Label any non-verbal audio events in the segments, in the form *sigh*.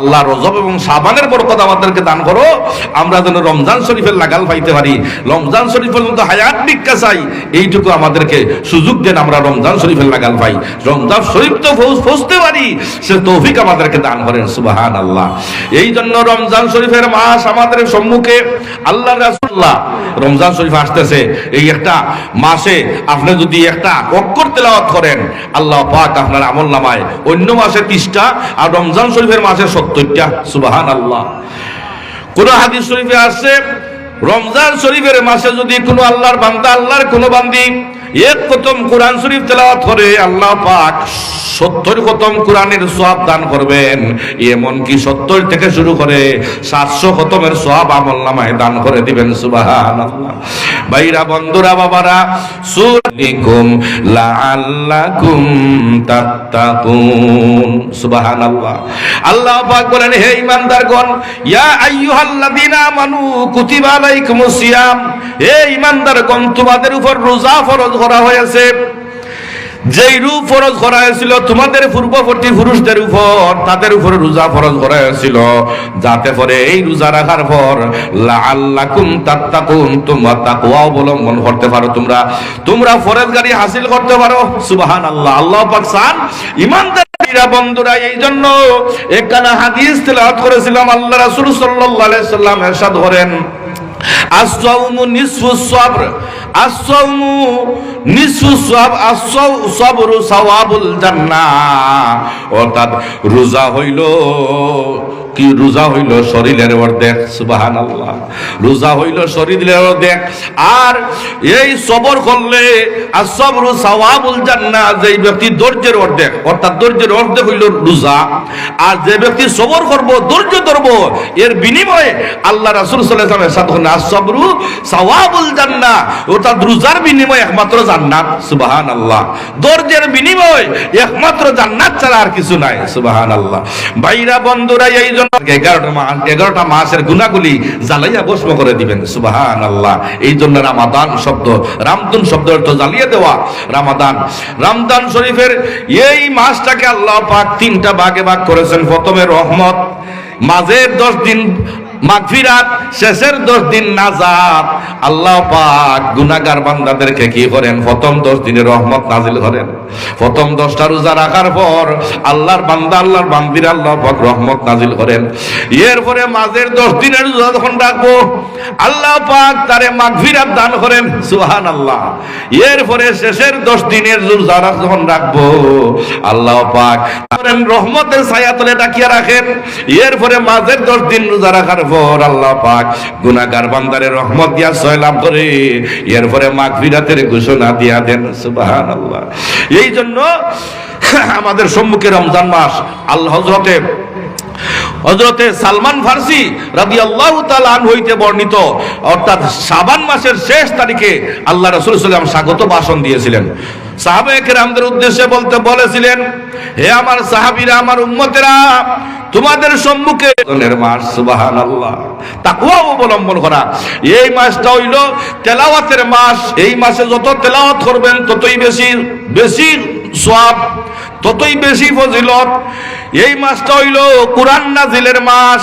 আল্লাহ রজব এবং সাবানের বরকত আমাদেরকে দান করো। আমরা যেন রমজান শরীফের লাগাল পাইতে পারি। রমজান হায়াত ভিক্ষা চাই। এইটুকু আমাদেরকে সুযোগ দেন আমরা রমজান শরীফের লাগাল পাই। রমজান শরীফ তো পারি। সে তৌফিক আমাদেরকে দান করেন সুবাহান আল্লাহ এই জন্য রমজান শরীফের মাস আমাদের সম্মুখে আল্লাহ রাসুল্লাহ রমজান শরীফ আসতেছে। এই একটা মাসে আপনি যদি একটা অক্ষর তেলাওয়াত করেন, আল্লাহ পাক আপনার আমল নামায় অন্য মাসে তিরিশটা আর রমজান শরীফের মাসে সত্তরটা সুবাহান আল্লাহ কোন হাদিস শরীফে আসছে রমজান শরীফের মাসে যদি কোনো আল্লাহর বান্দা, আল্লাহর কোনো বান্দি এক খতম কোরআন শরীফ তেলাওয়াত করে, আল্লাহ পাক সত্তর খতম কোরআনের সওয়াব দান করবেন। এমন কি সত্তর থেকে শুরু করে সাতশো খতমের সওয়াব আমল নামায় দান করে দিবেন, সুবহানাল্লাহ। ভাইরা, বন্ধুরা, বাবারা সুলিকুম লাআল্লাকুম তাত্তাকুন। সুবহানাল্লাহ। আল্লাহ পাক বলেন, হে ঈমানদারগণ, ইয়া আইয়ুহাল্লাযীনা আমানু কুতিবা আলাইকুমুস সিয়াম। হে ঈমানদারগণ, তোমাদের উপর রোজা ফরজ করা হয়েছে। যেই রূপ ফরজ করা হয়েছিল তোমাদের পূর্ববর্তী পুরুষদের উপর তাদের উপর রোজা ফরজ করা হয়েছিল যাতে করে এই রোজা রাখার পর লাআল্লাকুম তাত্তাকুন তোমরা তাকওয়া অবলম্বন করতে পারো তোমরা তোমরা ফরজগারি হাসিল করতে পারো সুবহানাল্লাহ আল্লাহ পাক চান ইমানদার বন্ধুরা এই জন্য একখানা হাদিস তেলাওয়াত করেছিলাম আল্লাহ রাসূল সাল্লাল্লাহু আলাইহি সাল্লাম ارشاد করেন আসসাউমু নিসফু সবর আসসাউমু নিসফু সব আসসাউ সবরু সাওয়াবুল জান্নাহ। অর্থাৎ রোজা হইল কি রোজা হইল শরীরের অর্ধেক, সুবহানাল্লাহ। রোজা হইল শরীরের অর্ধেক। আর এই সবর করলে, আর আসসাবরু সাওয়াবুল জান্নাহ যেই ব্যক্তি ধৈর্যের অর্ধেক, অর্থাৎ ধৈর্যের অর্ধেক হইল রোজা, আর যে ব্যক্তি সবর করব, ধৈর্য ধরব, এর বিনিময়ে আল্লাহ রাসূল সাল্লাল্লাহু আলাইহি ওয়াসাল্লাম সাথে আসসাবরু সাওয়াবুল জান্নাহ অর্থাৎ রোজার বিনিময়ে একমাত্র জান্নাত সুবাহান আল্লাহ ধৈর্যের বিনিময় একমাত্র জান্নাত ছাড়া আর কিছু নাই সুবাহান আল্লাহ ভাইরা, বন্ধুরা, এই জন্য এগারোটা মাস এগারোটা মাসের গুণাগুলি জ্বালাইয়া ভস্ম করে দিবেন। সুবহানাল্লাহ। এই জন্য রামাদান শব্দ রামদুন শব্দ অর্থ জ্বালিয়ে দেওয়া। রামাদান, রামদান শরীফের এই মাসটাকে আল্লাহ পাক তিনটা ভাগে ভাগ করেছেন। প্রথমে রহমত মাঝের দশ দিন মাগফিরাত, শেষের দশ দিন নাজাত। আল্লাহ পাক গুনাহগার বান্দাদেরকে কি করেন? প্রথম দশ দিনে রহমত নাজিল করেন। প্রথম দশটা রোজা রাখার পর আল্লাহর বান্দা, আল্লাহর বান্দির আল্লাহ পাক রহমত নাজিল করেন। এরপরে মাঝের দশ দিনের রোজা যখন রাখব, আল্লাহ পাক তারে মাগফিরাত দান করেন। সুহান আল্লাহ এরপরে শেষের দশ দিনের রোজা যখন রাখব, আল্লাহ পাক রহমতের ছায়া তলে ডাকিয়া রাখেন। এরপরে মাঝের দশ দিন রোজা রাখার পর আল্লাহ পাক গুনাহগার বান্দারে রহমত দিয়া সয়লাভ করে, এরপরে মাগফিরাতের ঘোষণা দিয়া দেন, সুবহানাল্লাহ। এই জন্য *laughs* আমাদের সম্মুখে রমজান মাস আল্লাহ হজরতে হজরতে সালমান ফার্সি রাদি আল্লাহ হইতে বর্ণিত, অর্থাৎ সাবান মাসের শেষ তারিখে আল্লাহ রসুল সাল্লাম স্বাগত ভাষণ দিয়েছিলেন। সাহাবেকের আমাদের উদ্দেশ্যে বলতে বলেছিলেন, হে আমার সাহাবীরা, আমার উম্মতেরা তোমাদের সম্মুখে মাস সুবাহান আল্লাহ অবলম্বন করা। এই মাসটা হইল তেলাওয়াতের মাস। এই মাসে যত তেলাওয়াত করবেন, ততই বেশি বেশি সোয়াব, ততই বেশি ফজিলত। এই মাসটা হইল কোরআন নাজিলের মাস।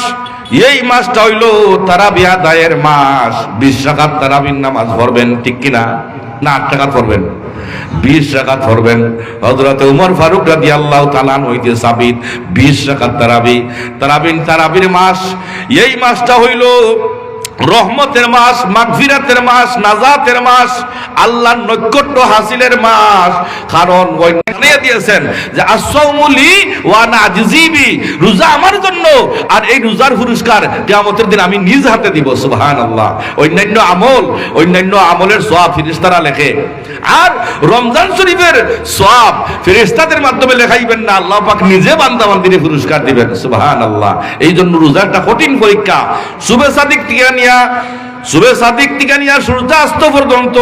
এই মাসটা হইল তারাবি আদায়ের মাস। বিশ টাকার তারাবির নামাজ পড়বেন, ঠিক কিনা? না আট টাকা ধরবেন বিশ টাকা ধরবেন হজরতে উমর ফারুক রাজি আল্লাহ তালান হইতে সাবিত, বিশ টাকার তারাবি, তারাবিন তারাবির মাস, এই মাসটা হইল রহমতের মাস, মাগফিরাতের মাস, নাজাতের মাস, আল্লাহর নৈকট্য হাসিলের মাস। কারণ ওই জানিয়ে দিয়েছেন যে আসৌমুলি ওয়া নাজিবি রোজা আমার জন্য। আর এই রোজার পুরস্কার কিয়ামতের দিন আমি নিজ হাতে দিব, সুবহানাল্লাহ। অন্যান্য আমল, অন্যান্য আমলের সওয়াব ফেরেশতারা লেখে। আর রমজান শরীফের সওয়াব ফেরেশতাদের মাধ্যমে লেখাইবেন না, আল্লাহ পাক নিজে বান্দা বান্দিরে পুরস্কার দিবেন, সুবহানাল্লাহ। এই জন্য রোজা একটা কঠিন পরীক্ষা। শুভে সাদিক টিকা নিয়া সাদিক টিকা নিয়া সূর্যাস্ত পর্যন্ত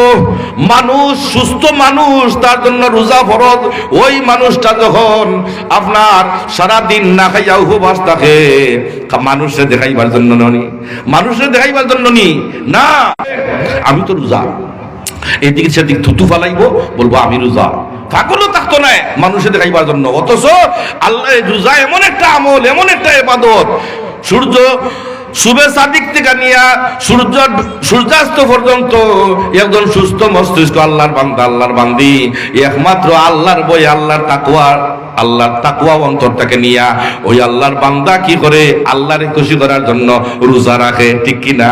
মানুষ, সুস্থ মানুষ, তার জন্য রোজা ওই মানুষটা যখন আপনার না খাইয়া উপবাস থাকে মানুষে দেখাইবার জন্য মানুষে দেখাইবার জন্য নি। না, আমি তো রোজা। এদিকে সেদিক থুতু ফালাইবো, বলব আমি রোজা। পাগলও থাকতো না মানুষে দেখাইবার জন্য। অথচ আল্লাহ রোজা এমন একটা আমল, এমন একটা এবাদত সূর্য শুভে সাদিক থেকে নিয়া সূর্য সূর্যাস্ত পর্যন্ত একজন সুস্থ মস্তিষ্ক আল্লাহর বান্দা, আল্লাহর বান্দি। একমাত্র আল্লাহর বই, আল্লাহর তাকুয়া আল্লাহর তাকুয়া অন্তরটাকে নিয়া ওই আল্লাহর বান্দা কি করে? আল্লাহরে খুশি করার জন্য রোজা রাখে, ঠিক কি না?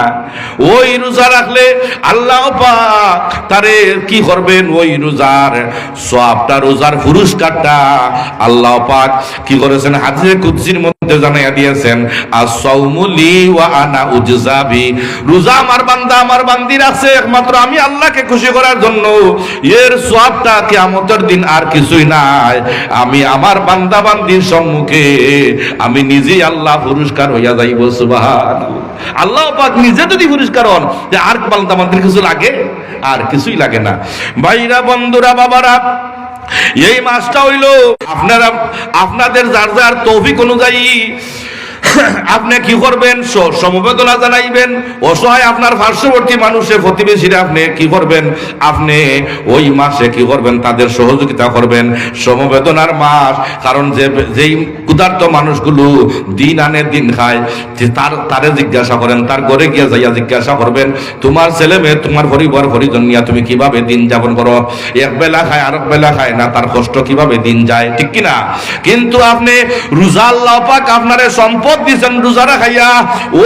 ওই রোজা রাখলে আল্লাহ পাক তারে কি করবেন? ওই রোজার সবটা রোজার পুরস্কারটা আল্লাহ পাক কি করেছেন? হাদিসে কুদসির মধ্যে জানাইয়া দিয়েছেন আসাউমুলি ওয়া আনা উজজাবি রোজা আমার বান্দা, আমার বান্দি রাখছে একমাত্র আমি আল্লাহকে খুশি করার জন্য। এর সবটা কিয়ামতের দিন আর কিছুই নাই। আমি আমার বান্দা বান্দির সম্মুখে, আমি নিজেই আল্লাহ পুরস্কার হইয়া যাইব সুবহান আল্লাহ পাক নিজে যদি পুরস্কার হন, যে আর বান্দা বান্দির কিছু লাগে? আর কিছুই লাগে না। ভাইরা, বন্ধুরা, বাবারা এই মাছটা হইল আপনারা আপনাদের যার যার তৌফিক অনুযায়ী *coughs* আপনি কি করবেন? সমবেদনা জানাইবেন। অসহায় আপনার পার্শ্ববর্তী মানুষের প্রতিবেশীরা আপনি কি করবেন? আপনি ওই মাসে কি করবেন? তাদের সহযোগিতা করবেন। সমবেদনার মাস, কারণ যে, যেই ক্ষুধার্ত মানুষগুলো দিন আনে দিন খায়, যে তার, তারে জিজ্ঞাসা করেন, তার ঘরে গিয়ে যাইয়া জিজ্ঞাসা করবেন, তোমার ছেলে মেয়ে, তোমার পরিবার, পরিজন নিয়ে তুমি কীভাবে দিন যাপন করো? এক বেলা খায় আর এক বেলা খায় না, তার কষ্ট কীভাবে দিন যায়? ঠিক কিনা? কিন্তু আপনি রোজা আল্লাহ পাক আপনারে সম্পদ দিছেন রোজারা খাইয়া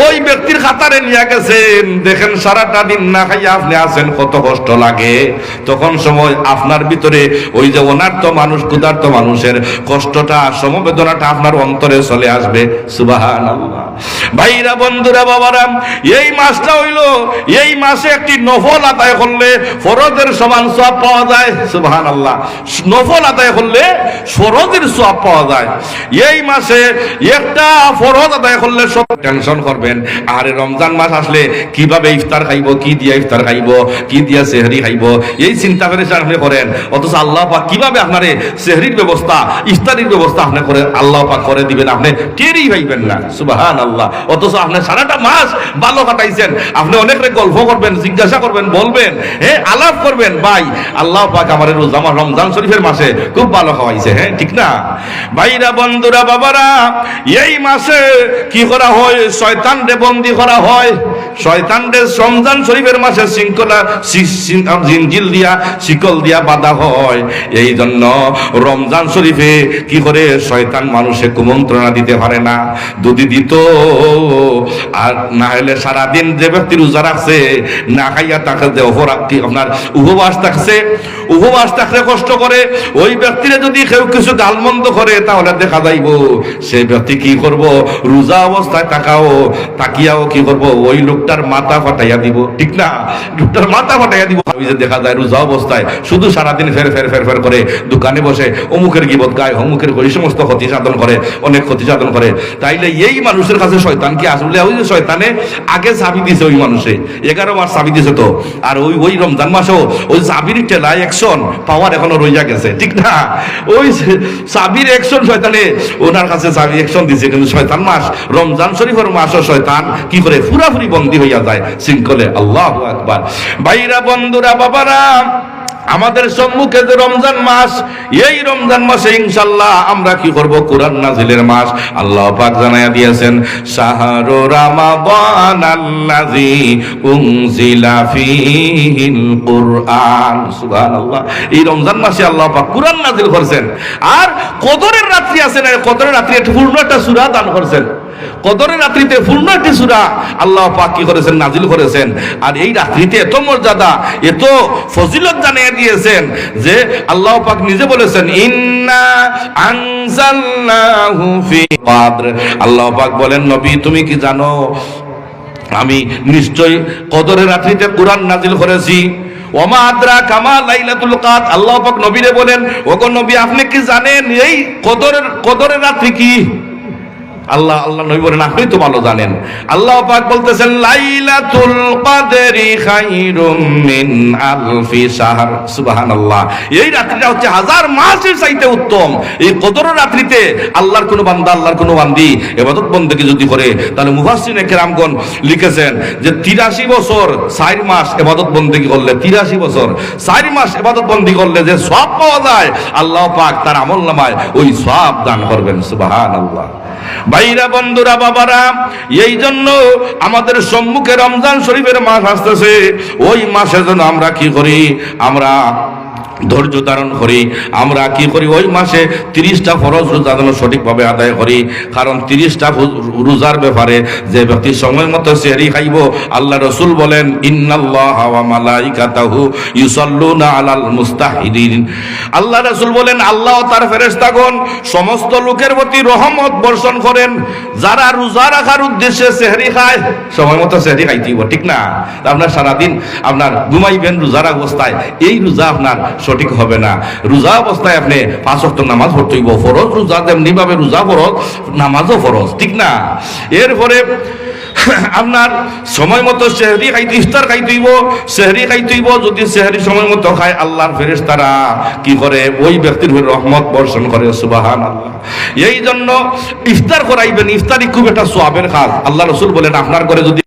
ওই ব্যক্তির খাতারে নিয়ে গেছেন। দেখেন, সারাটা দিন না খাইয়া আপনি আছেন, কত কষ্ট লাগে। তখন সময় আপনার ভিতরে ওই যে অনার্থ মানুষ, ক্ষুধার্ত মানুষের কষ্টটা, সমবেদনাটা আপনার অন্তরে চলে আসবে। সুবাহান ভাইরা, বন্ধুরা, বাবারা, এই মাসটা হইল, এই মাসে একটি নফল আদায় করলে ফরজের সমান সব পাওয়া যায়। সুবাহান আল্লাহ নফল আদায় করলে ফরজের সব পাওয়া যায়। এই মাসে একটা ফরজ অনেক গল্প করবেন, জিজ্ঞাসা করবেন, বলবেন হ্যাঁ আলাপ করবেন, ভাই, আল্লাহ পাক আমার রোজা রমজান শরীফের মাসে খুব ভালো খাওয়াইছে হ্যাঁ ঠিক না? ভাইরা, বন্ধুরা, বাবারা, এই মাসে কি করা হয়? শয়তান রে বন্দি করা হয়। শয়তান রে রমজান শরীফের মাসে শৃঙ্খলা জিনজিল দিয়া, শিকল দিয়া বাঁধা হয়। এই জন্য রমজান শরীফে কি করে শয়তান মানুষে কুমন্ত্রণা দিতে পারে না? যদি দিত, আর না হলে সারাদিন যে ব্যক্তি রোজা রাখছে, না খাইয়া তাকে যে অপরাধ আপনার উপবাস থাকছে, উপবাস থাকলে কষ্ট করে, ওই ব্যক্তিরে যদি কেউ কিছু গালমন্দ করে, তাহলে দেখা যাইব, সেই ব্যক্তি কি করব? রোজা অবস্থায় তাকাও, তাকিয়াও কি করব ওই লোকটার মাথা ফাটাইয়া দিব। ঠিক না? লোকটার মাথা ফাটাইয়া দিব। ওই যে দেখা যায় রোজা অবস্থায় শুধু সারাদিন ফের ফের ফের ফের করে দোকানে বসে, অমুকের গিবত গায়, অমুকের করে সমস্ত ক্ষতি সাধন করে অনেক ক্ষতি সাধন করে তাইলে এই মানুষের কাছে শয়তান কি আসলে ওই যে শয়তানে আগে চাবি দিছে ওই মানুষে। এগারো মাস চাবি দিছে তো। আর ওই ওই রমজান মাসেও ওই চাবির টেলায় অ্যাকশন পাওয়ার এখনও রইয়া গেছে। ঠিক না? ওই চাবির অ্যাকশন শয়তানে ওনার কাছে চাবি অ্যাকশন দিছে, কিন্তু শয়তান মাস, রমজান শরীফের মাসও শয়তান কি করে ফুরাফুরি বন্দী হইয়া যায়? শৃঙ্খলে আল্লাহ আকবার। ভাইরা, বন্ধুরা, বাবারা আমাদের সম্মুখে যে রমজান মাস, এই রমজান মাসে ইনশাল্লাহ আমরা কি করব? কোরআন নাজিলের মাস। আল্লাহ পাক জানায়া দিয়েছেন, শাহরু রামাদান আল্লাযী উনজিলা ফীহিল কুরআন। সুবহানাল্লাহ। এই রমজান মাসে আল্লাহ পাক কোরআন নাজিল করেছেন। আর কদরের রাত্রি আছে না, কদরের রাত্রি একটা পূর্ণ একটা সূরা দান করেছেন। কদরের রাত্রিতে পূর্ণ একটি সূরা আল্লাহ পাক কি করেছেন, নাজিল করেছেন। আর এই রাত্রিতে এত মর্যাদা, এত ফজিলত জানিয়ে দিয়েছেন যে আল্লাহ পাক নিজে বলেছেন, ইন্না আনজালনাহু ফি কদর। আল্লাহ পাক বলেন, নবী, তুমি কি জানো, আমি নিশ্চয় কদরের রাত্রিতে কোরআন নাজিল করেছি। ওমা কামা লাইলাতুল কাদ আল্লাহ পাক নবীরে বলেন, ওগো নবী, আপনি কি জানেন, এই কদরের কদরের রাত্রি কি? আল্লাহ আল্লাহ নবী বলেন, আপনি তো ভালো জানেন। আল্লাহ পাক বলতেছেন, লাইলাতুল কদরি খাইরুম মিন আলফি শাহর। সুবহানাল্লাহ। এই রাত্রিটা হচ্ছে হাজার মাসের চাইতে উত্তম। এই কদর রাত্রিতে আল্লাহর কোনো বান্দা, আল্লাহর কোনো বান্দি ইবাদত বন্দেগী যদি করে, তাহলে মুফাসসির কেরামগণ লিখেছেন যে 83 বছর 4 মাস ইবাদত বন্দেগী করলে 83 বছর 4 মাস ইবাদত বন্দি করলে যে সওয়াব পাওয়া যায়, আল্লাহ পাক তার আমলনামায় ওই সওয়াব দান করবেন। সুবহানাল্লাহ। ভাইরা, বন্ধুরা, বাবারা, এই জন্য আমাদের সম্মুখে রমজান শরীফের মাস আসতেছে। ওই মাসে জন্য আমরা কি করি? আমরা ধৈর্য ধারণ করি। আমরা কি করি? ওই মাসে তিরিশটা ফরজ রোজা যেন সঠিকভাবে আদায় করি। কারণ তিরিশটা রোজার ব্যাপারে যে ব্যক্তি সময় মতো সেহরি খাইব, আল্লাহ রসুল বলেন আল্লাহ রসুল বলেন, আল্লাহ তার ফেরেশতাগণ সমস্ত লোকের প্রতি রহমত বর্ষণ করেন। যারা রোজা রাখার উদ্দেশ্যে সেহরি খায়, সময় মতো সেহরি খাইতেইব ঠিক না? আপনার সারাদিন আপনার ঘুমাইবেন রোজার অবস্থায়। এই রোজা আপনার সঠিক হবে না। রোজা অবস্থায় আপনি পাঁচ ওয়াক্ত নামাজ পড়তে হইব। ফরজ রোজা তেমনি ভাবে রোজা ফরজ, নামাজও ফরজ, ঠিক না? এরপরে আপনার সময় মতো সেহরি খাইতে, ইফতার খাইতেইব সেহরি খাইতেইব যদি সেহরি সময় মতো খায়, আল্লাহর ফেরেশতারা কি করে? ওই ব্যক্তির রহমত বর্ষণ করে সুবাহান আল্লাহ এই জন্য ইফতার করাইবেন ইফতারি খুব একটা সোয়াবের কাজ। আল্লাহ রসুল বলেন, আপনার ঘরে যদি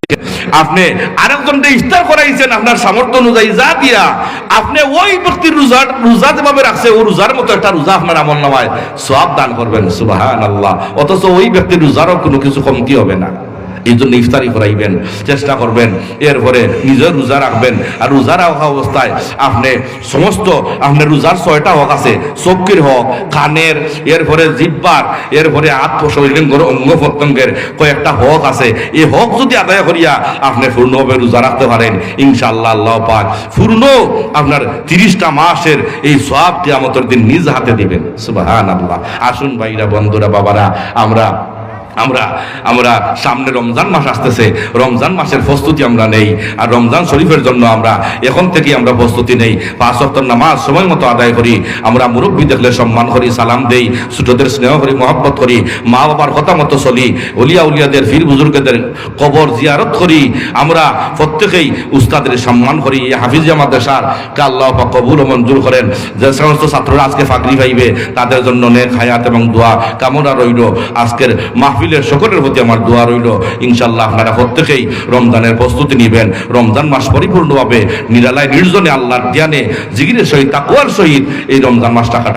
আপনি আরেকজনকে ইফতার করাইছেন আপনার সামর্থ্য অনুযায়ী, যা দিয়া আপনি ওই ব্যক্তির রোজা রোজা যেভাবে রাখছে, ও রোজার মতো একটা রোজা আপনার আমল নামায়। সব দান করবেন সুবাহান আল্লাহ অথচ ওই ব্যক্তির রোজারও কোনো কিছু কমতি হবে না। এই জন্য ইফতারি করাইবেন, চেষ্টা করবেন। এরপরে নিজের রোজা রাখবেন। আর রোজা রাখা অবস্থায় আপনি সমস্ত আপনার রোজার ছয়টা হক আছে চক্ষির হক, কানের, এরপরে জিব্বার, এরপরে আত্মশরীরের অঙ্গ প্রত্যঙ্গের কয়েকটা হক আছে। এই হক যদি আদায় করিয়া আপনি পূর্ণভাবে রোজা রাখতে পারেন, ইনশাআল্লাহ আল্লাহ পাক পূর্ণ আপনার তিরিশটা মাসের এই সব কিয়ামতের দিন নিজ হাতে দিবেন। সুবাহান আল্লাহ আসুন ভাইরা, বন্ধুরা, বাবারা, আমরা আমরা আমরা সামনে রমজান মাস আসতেছে, রমজান মাসের প্রস্তুতি আমরা নেই, আর রমজান শরীফের জন্য আমরা এখন থেকে আমরা প্রস্তুতি নেই। পাঁচ অক্টর নামাজ সময় মতো আদায় করি, আমরা মুরব্বী দেখলে সম্মান করি, সালাম দেই, ছোটদের স্নেহ করি, মহব্বত করি মা বাবার কথা মতো চলি, অলিয়া উলিয়াদের ফির বুজুর্গদের কবর জিয়ারত করি, আমরা প্রত্যেকেই উস্তাদের সম্মান করি হাফিজ হাফিজিয়া মাদ্রাসার কে পাক কবুল মঞ্জুর করেন। যে সমস্ত ছাত্ররা আজকে ফাঁকরি পাইবে, তাদের জন্য নেক হায়াত এবং দোয়া কামনা রইল। আজকের মাহফিলের সকলের প্রতি আমার দোয়া রইল। ইনশাল্লাহ আপনারা প্রত্যেকেই রমজানের প্রস্তুতি নিবেন। রমজান মাস পরিপূর্ণভাবে নিরালায় নির্জনে আল্লাহর জ্ঞানে জিগিরের সহিত তাকুয়ার সহিত এই রমজান মাসটা কাটাই।